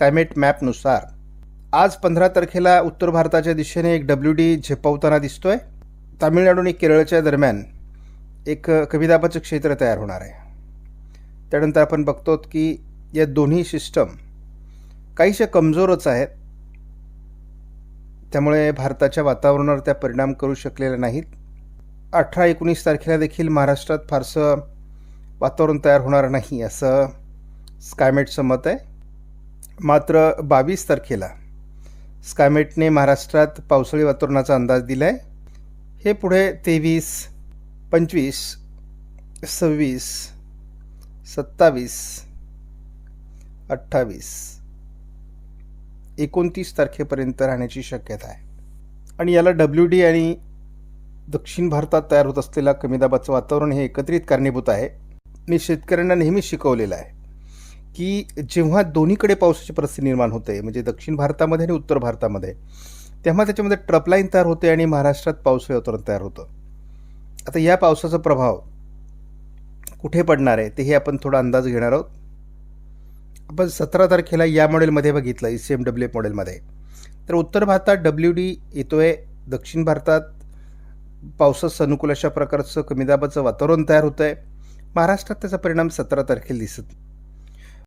स्कायमेट मॅपनुसार. आज पंधरा तारखेला उत्तर भारताच्या दिशेने एक डब्ल्यू डी झेपावताना दिसतोय. तामिळनाडू आणि केरळच्या दरम्यान एक कमीदाबाचं क्षेत्र तयार होणार आहे. त्यानंतर आपण बघतो की या दोन्ही सिस्टम काहीशा कमजोरच आहेत. त्यामुळे भारताच्या वातावरणावर त्या परिणाम करू शकलेल्या नाहीत. अठरा एकोणीस तारखेला देखील महाराष्ट्रात फारसं वातावरण तयार होणार नाही असं स्कायमेटचं मत आहे. मात्र बावीस तारखेला स्कायमेटने महाराष्ट्रात पावसाळी वातावरणाचा अंदाज दिला आहे हे पुढे तेवीस पंचवीस सव्वीस सत्तावीस अठ्ठावीस एकोणतीस तारखेपर्यंत राहण्याची शक्यता आहे. आणि याला डब्ल्यू डी आणि दक्षिण भारतात तयार होत असलेला कमी दाबाचं वातावरण हे एकत्रित कारणीभूत आहे. मी शेतकऱ्यांना नेहमीच शिकवलेलं आहे. की जेव्हा दोन्हीकडे पावसाची परिस्थिती निर्माण होते म्हणजे दक्षिण भारतामध्ये आणि उत्तर भारतामध्ये तेव्हा त्याच्यामध्ये ट्रपलाईन तयार होते आणि महाराष्ट्रात पावसाळी वातावरण तयार होतं. आता या पावसाचा प्रभाव कुठे पडणार आहे ते हे आपण थोडा अंदाज घेणार आहोत. आपण सतरा तारखेला या मॉडेलमध्ये बघितलं E C M W F मॉडेलमध्ये. तर उत्तर भारतात डब्ल्यू डी येतो आहे दक्षिण भारतात पावसाचं अनुकूल अशा प्रकारचं कमी दाबाचं वातावरण तयार होतं आहे महाराष्ट्रात त्याचा परिणाम सतरा तारखेला दिसत